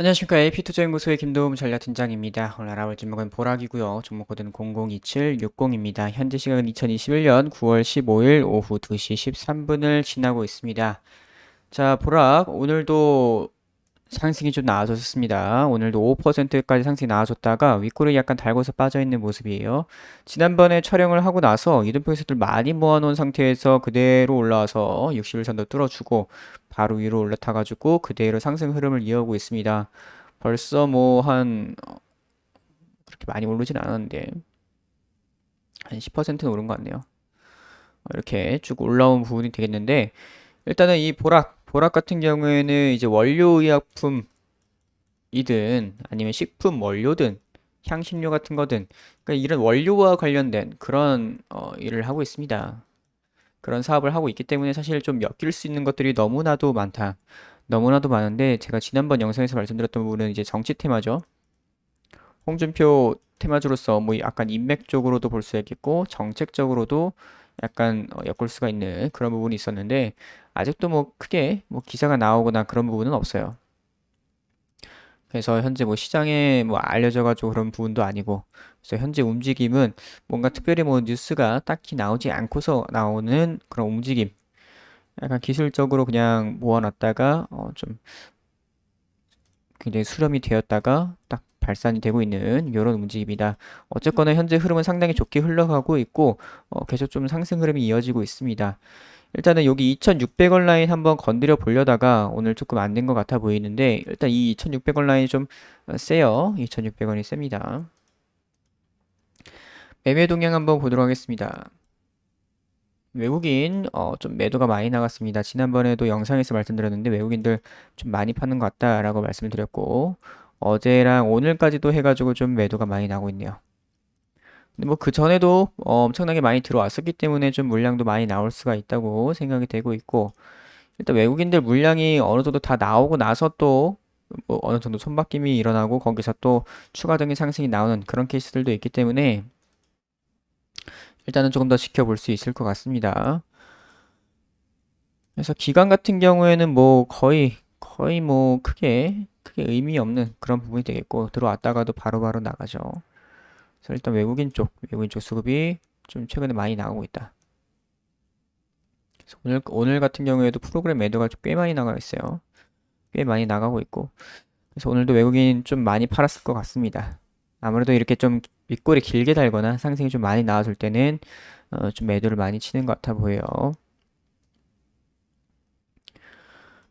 안녕하십니까 AP투자연구소의 김도움 전략팀장입니다. 오늘 알아볼 종목은 보락이고요. 종목 코드는 002760입니다. 현재 시각은 2021년 9월 15일 오후 2시 13분을 지나고 있습니다. 자, 보락 오늘도 상승이 좀 나아졌습니다. 오늘도 5%까지 상승이 나아졌다가 윗골이 약간 달고서 빠져있는 모습이에요. 지난번에 촬영을 하고 나서 이등평선들 많이 모아놓은 상태에서 그대로 올라와서 60일선도 뚫어주고 바로 위로 올라타가지고 그대로 상승 흐름을 이어오고 있습니다. 벌써 뭐 한 그렇게 많이 오르진 않았는데 한 10%는 오른 것 같네요. 이렇게 쭉 올라온 부분이 되겠는데 일단은 이 보락 보락 같은 경우에는 이제 원료의약품이든 아니면 식품 원료든 향신료 같은 거든 그러니까 이런 원료와 관련된 그런 어, 일을 하고 있습니다. 그런 사업을 하고 있기 때문에 사실 좀 엮일 수 있는 것들이 너무나도 많다. 너무나도 많은데 제가 지난번 영상에서 말씀드렸던 부분은 이제 정치 테마죠. 홍준표 테마주로서 뭐 약간 인맥적으로도 볼 수 있겠고 정책적으로도 약간 어, 엮을 수가 있는 그런 부분이 있었는데 아직도 뭐 크게 뭐 기사가 나오거나 그런 부분은 없어요. 그래서 현재 뭐 시장에 뭐 알려져 가지고 그런 부분도 아니고 그래서 현재 움직임은 뭔가 특별히 뭐 뉴스가 딱히 나오지 않고서 나오는 그런 움직임 약간 기술적으로 그냥 모아놨다가 어 좀 굉장히 수렴이 되었다가 딱 발산이 되고 있는 이런 움직임이다. 어쨌거나 현재 흐름은 상당히 좋게 흘러가고 있고 어, 계속 좀 상승 흐름이 이어지고 있습니다. 일단은 여기 2600원 라인 한번 건드려 보려다가 오늘 조금 안 된 것 같아 보이는데 일단 이 2600원 라인이 좀 어, 세요. 2600원이 셉니다. 매매 동향 한번 보도록 하겠습니다. 외국인 어, 좀 매도가 많이 나갔습니다. 지난번에도 영상에서 말씀드렸는데 외국인들 좀 많이 파는 것 같다라고 말씀을 드렸고 어제랑 오늘까지도 해가지고 좀 매도가 많이 나고 있네요. 근데 뭐 그 전에도 어, 엄청나게 많이 들어왔었기 때문에 좀 물량도 많이 나올 수가 있다고 생각이 되고 있고 일단 외국인들 물량이 어느 정도 다 나오고 나서 또 뭐 어느 정도 손바뀜이 일어나고 거기서 또 추가적인 상승이 나오는 그런 케이스들도 있기 때문에 일단은 조금 더 지켜볼 수 있을 것 같습니다. 그래서 기간 같은 경우에는 뭐 거의 거의 뭐 크게 크게 의미 없는 그런 부분이 되겠고 들어왔다가도 바로 바로 나가죠. 그래서 일단 외국인 쪽 외국인 쪽 수급이 좀 최근에 많이 나오고 있다. 오늘 오늘 같은 경우에도 프로그램 매도가 꽤 많이 나가 있어요. 꽤 많이 나가고 있고 그래서 오늘도 외국인 좀 많이 팔았을 것 같습니다. 아무래도 이렇게 좀 윗골이 길게 달거나 상승이 좀 많이 나와줄 때는 어, 좀 매도를 많이 치는 것 같아 보여요.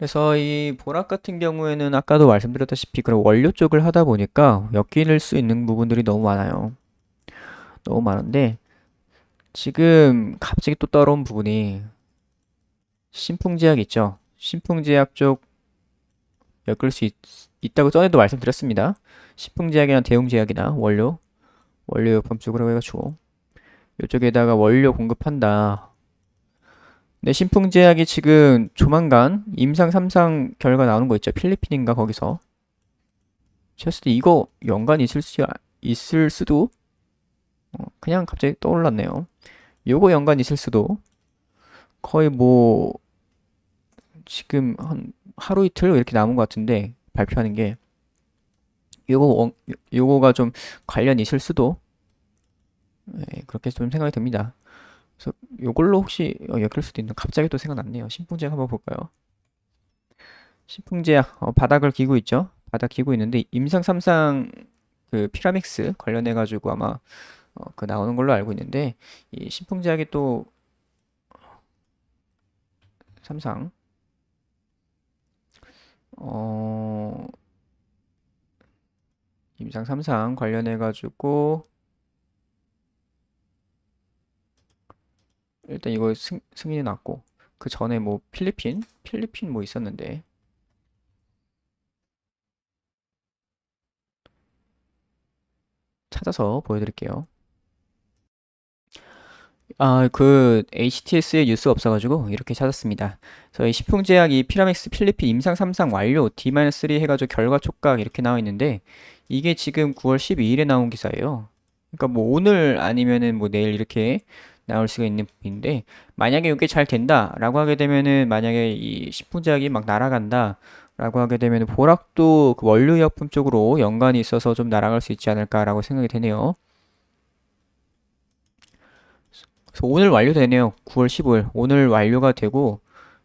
그래서 이 보락 같은 경우에는 아까도 말씀드렸다시피 그런 원료 쪽을 하다 보니까 엮일 수 있는 부분들이 너무 많아요. 너무 많은데 지금 갑자기 또 떠오른 부분이 신풍제약 있죠. 신풍제약 쪽 엮을 수 있, 있다고 전에도 말씀드렸습니다. 신풍제약이나 대웅제약이나 원료 원료요품 쪽으로 해가지고 이쪽에다가 원료 공급한다. 네, 신풍제약이 지금 조만간 임상 3상 결과 나오는 거 있죠. 필리핀인가 거기서. 쳤을 때 이거 연관이 있을 수 있을 수도 어, 그냥 갑자기 떠올랐네요. 요거 연관 있을 수도 거의 뭐 지금 한 하루 이틀 이렇게 남은 것 같은데 발표하는 게 요거 요거가 좀 관련이 있을 수도 네, 그렇게 좀 생각이 듭니다. 그래서 요걸로 혹시 어, 엮일 수도 있는 갑자기 또 생각났네요. 신풍제약 한번 볼까요? 신풍제약 어, 바닥을 기고 있죠. 바닥 기고 있는데 임상 3상 그 피라믹스 관련해 가지고 아마 어, 그 나오는 걸로 알고 있는데 이 신풍제약이 또 3상 어 임상 3상 관련해 가지고 일단 이거 승, 승인이 났고 그 전에 뭐 필리핀 필리핀 뭐 있었는데 찾아서 보여드릴게요. 아, 그 HTS에 뉴스 없어가지고 이렇게 찾았습니다. 저희 시풍제약 이 피라믹스 필리핀 임상 3상 완료 D-3 해가지고 결과 촉각 이렇게 나와 있는데 이게 지금 9월 12일에 나온 기사예요. 그러니까 뭐 오늘 아니면은 뭐 내일 이렇게 나올 수가 있는 부분인데 만약에 이게 잘 된다라고 하게 되면은 만약에 이 신풍제약이 막 날아간다 라고 하게 되면 보락도 그 원료의약품 쪽으로 연관이 있어서 좀 날아갈 수 있지 않을까라고 생각이 되네요. 그래서 오늘 완료되네요. 9월 15일. 오늘 완료가 되고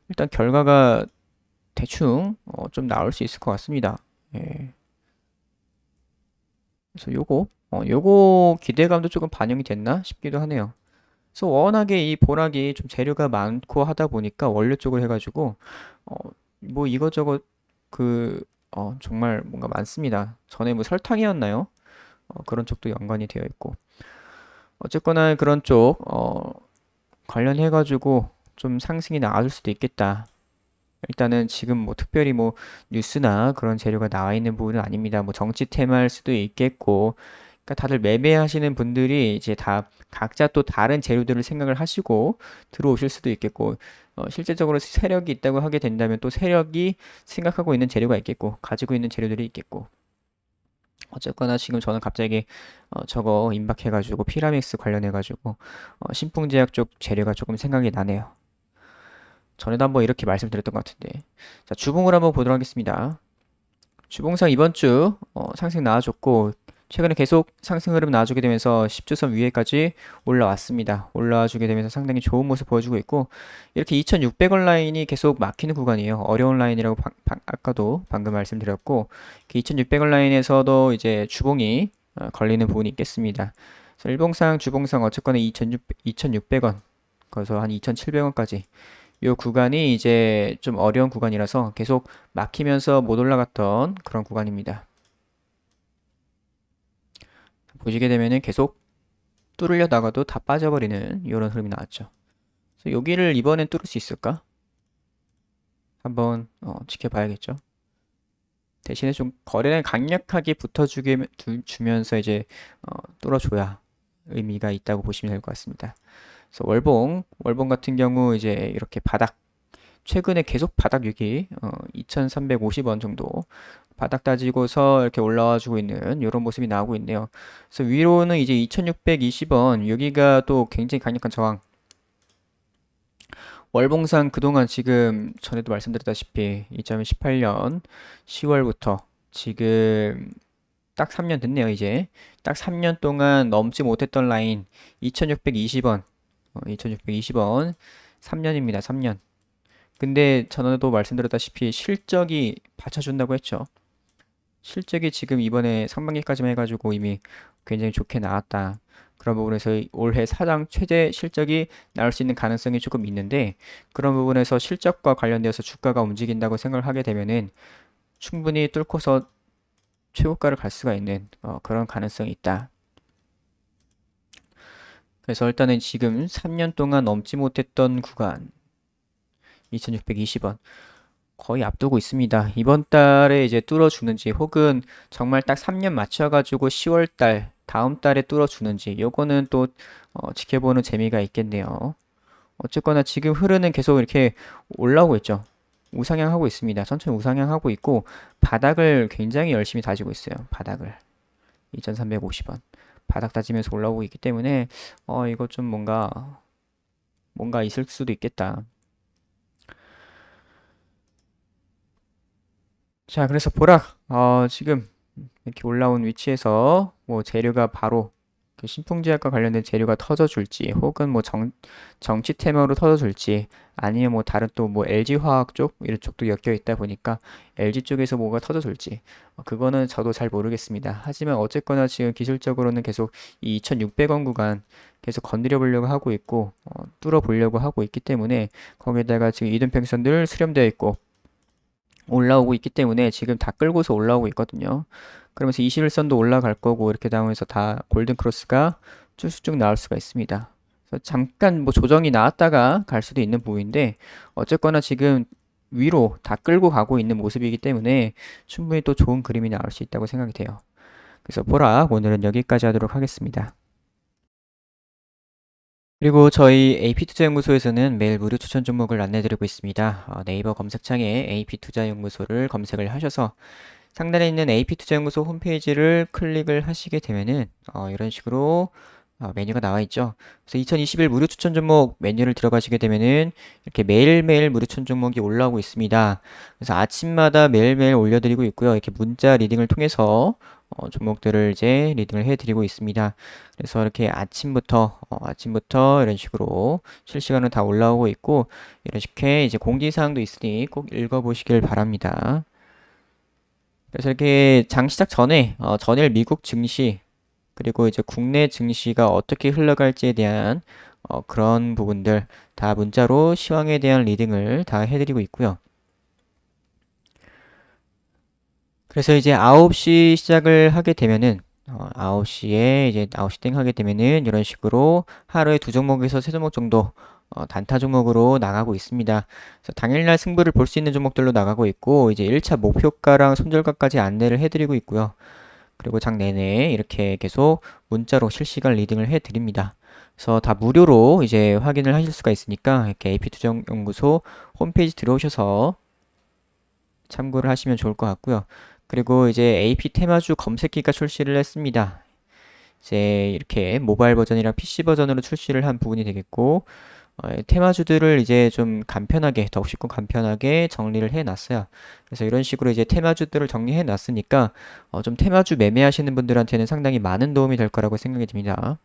일단 결과가 대충 어, 좀 나올 수 있을 것 같습니다. 예. 그래서 요거 어, 요거 기대감도 조금 반영이 됐나 싶기도 하네요. 그래서 워낙에 이 보락이 좀 재료가 많고 하다 보니까 원료 쪽을 해가지고 어, 뭐 이것저것 그 어, 정말 뭔가 많습니다. 전에 뭐 설탕이었나요? 어, 그런 쪽도 연관이 되어 있고 어쨌거나 그런 쪽 어, 관련해가지고 좀 상승이 나아질 수도 있겠다. 일단은 지금 뭐 특별히 뭐 뉴스나 그런 재료가 나와 있는 부분은 아닙니다. 뭐 정치 테마일 수도 있겠고, 그러니까 다들 매매하시는 분들이 이제 다 각자 또 다른 재료들을 생각을 하시고 들어오실 수도 있겠고, 어, 실제적으로 세력이 있다고 하게 된다면 또 세력이 생각하고 있는 재료가 있겠고, 가지고 있는 재료들이 있겠고. 어쨌거나 지금 저는 갑자기 어, 저거 임박해가지고 피라믹스 관련해가지고 어, 신풍제약 쪽 재료가 조금 생각이 나네요. 전에도 한번 이렇게 말씀드렸던 것 같은데 자 주봉을 한번 보도록 하겠습니다 주봉상 이번 주 어, 상승 나와줬고 최근에 계속 상승 흐름 나와주게 되면서 10주선 위에까지 올라왔습니다. 올라와주게 되면서 상당히 좋은 모습 보여주고 있고 이렇게 2600원 라인이 계속 막히는 구간이에요. 어려운 라인이라고 바, 바, 아까도 방금 말씀드렸고 2600원 라인에서도 이제 주봉이 어, 걸리는 부분이 있겠습니다. 그래서 일봉상 주봉상 어쨌거나 2600, 2600원 거기서 한 2700원까지 이 구간이 이제 좀 어려운 구간이라서 계속 막히면서 못 올라갔던 그런 구간입니다. 보시게 되면은 계속 뚫으려 다가도 다 빠져버리는 이런 흐름이 나왔죠. 그래서 여기를 이번엔 뚫을 수 있을까? 한번 어, 지켜봐야겠죠. 대신에 좀 거래량 강력하게 붙어주면서 이제 어, 뚫어줘야 의미가 있다고 보시면 될 것 같습니다. 그래서 월봉, 월봉 같은 경우 이제 이렇게 바닥 최근에 계속 바닥 여기 어, 2,350원 정도 바닥 따지고서 이렇게 올라와 주고 있는 이런 모습이 나오고 있네요. 그래서 위로는 이제 2,620원 여기가 또 굉장히 강력한 저항. 월봉상 그동안 지금 전에도 말씀드렸다시피 2018년 10월부터 지금 딱 3년 됐네요, 이제. 딱 3년 동안 넘지 못했던 라인 2,620원 2620원 3년입니다. 3년. 근데 전에도 말씀드렸다시피 실적이 받쳐준다고 했죠. 실적이 지금 이번에 상반기까지만 해가지고 이미 굉장히 좋게 나왔다. 그런 부분에서 올해 사상 최대 실적이 나올 수 있는 가능성이 조금 있는데 그런 부분에서 실적과 관련되어서 주가가 움직인다고 생각을 하게 되면은 충분히 뚫고서 최고가를 갈 수가 있는 어, 그런 가능성이 있다. 그래서 일단은 지금 3년 동안 넘지 못했던 구간 2620원 거의 앞두고 있습니다. 이번 달에 이제 뚫어주는지 혹은 정말 딱 3년 맞춰가지고 10월 달 다음 달에 뚫어주는지 요거는 또 어, 지켜보는 재미가 있겠네요. 어쨌거나 지금 흐르는 계속 이렇게 올라오고 있죠. 우상향 하고 있습니다. 천천히 우상향 하고 있고 바닥을 굉장히 열심히 다지고 있어요. 바닥을 2350원. 바닥 다지면서 올라오고 있기 때문에 어 이거 좀 뭔가 뭔가 있을 수도 있겠다. 자, 그래서 보락 어 지금 이렇게 올라온 위치에서 뭐 재료가 바로 그 신풍제약과 관련된 재료가 터져줄지 혹은 뭐 정, 정치 테마로 터져줄지 아니면 뭐 다른 또 뭐 LG화학 쪽 이런 쪽도 엮여 있다 보니까 LG 쪽에서 뭐가 터져줄지 어, 그거는 저도 잘 모르겠습니다. 하지만 어쨌거나 지금 기술적으로는 계속 이 2,600원 구간 계속 건드려 보려고 하고 있고 어, 뚫어 보려고 하고 있기 때문에 거기에다가 지금 이등평선들 수렴되어 있고 올라오고 있기 때문에 지금 다 끌고서 올라오고 있거든요. 그러면서 21선도 올라갈 거고 이렇게 나오면서 다 골든 크로스가 쭉쭉 나올 수가 있습니다. 그래서 잠깐 뭐 조정이 나왔다가 갈 수도 있는 부분인데 어쨌거나 지금 위로 다 끌고 가고 있는 모습이기 때문에 충분히 또 좋은 그림이 나올 수 있다고 생각이 돼요. 그래서 보라 오늘은 여기까지 하도록 하겠습니다. 그리고 저희 AP투자연구소에서는 매일 무료 추천 종목을 안내드리고 있습니다. 어, 네이버 검색창에 AP투자연구소를 검색을 하셔서 상단에 있는 AP투자연구소 홈페이지를 클릭을 하시게 되면은 어, 이런 식으로 아, 메뉴가 나와 있죠. 그래서 2021 무료 추천 종목 메뉴를 들어가시게 되면은 이렇게 매일매일 무료 추천 종목이 올라오고 있습니다. 그래서 아침마다 매일매일 올려드리고 있고요. 이렇게 문자 리딩을 통해서 어, 종목들을 이제 리딩을 해드리고 있습니다. 그래서 이렇게 아침부터 어, 아침부터 이런 식으로 실시간으로 다 올라오고 있고 이렇게 이제 공지사항도 있으니 꼭 읽어보시길 바랍니다. 그래서 이렇게 장 시작 전에 어, 전일 미국 증시 그리고 이제 국내 증시가 어떻게 흘러갈지에 대한 어, 그런 부분들 다 문자로 시황에 대한 리딩을 다 해드리고 있고요. 그래서 이제 9시 시작을 하게 되면은 어, 9시에 이제 9시 땡 하게 되면은 이런 식으로 하루에 두 종목에서 세 종목 정도 어, 단타 종목으로 나가고 있습니다. 그래서 당일날 승부를 볼 수 있는 종목들로 나가고 있고 이제 1차 목표가랑 손절가까지 안내를 해드리고 있고요. 그리고 장 내내 이렇게 계속 문자로 실시간 리딩을 해드립니다. 그래서 다 무료로 이제 확인을 하실 수가 있으니까 이렇게 AP투자연구소 홈페이지 들어오셔서 참고를 하시면 좋을 것 같고요. 그리고 이제 AP 테마주 검색기가 출시를 했습니다. 이제 이렇게 모바일 버전이랑 PC 버전으로 출시를 한 부분이 되겠고 어, 테마주들을 이제 좀 간편하게 더욱 쉽고 간편하게 정리를 해 놨어요. 그래서 이런 식으로 이제 테마주들을 정리해 놨으니까 어, 좀 테마주 매매하시는 분들한테는 상당히 많은 도움이 될 거라고 생각이 듭니다.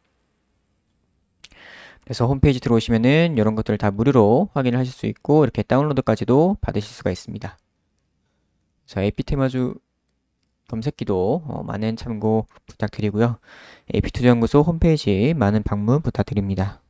그래서 홈페이지 들어오시면은 이런 것들을 다 무료로 확인을 하실 수 있고 이렇게 다운로드까지도 받으실 수가 있습니다. 자, AP 테마주 검색기도 어, 많은 참고 부탁드리고요. AP투자연구소 홈페이지 많은 방문 부탁드립니다.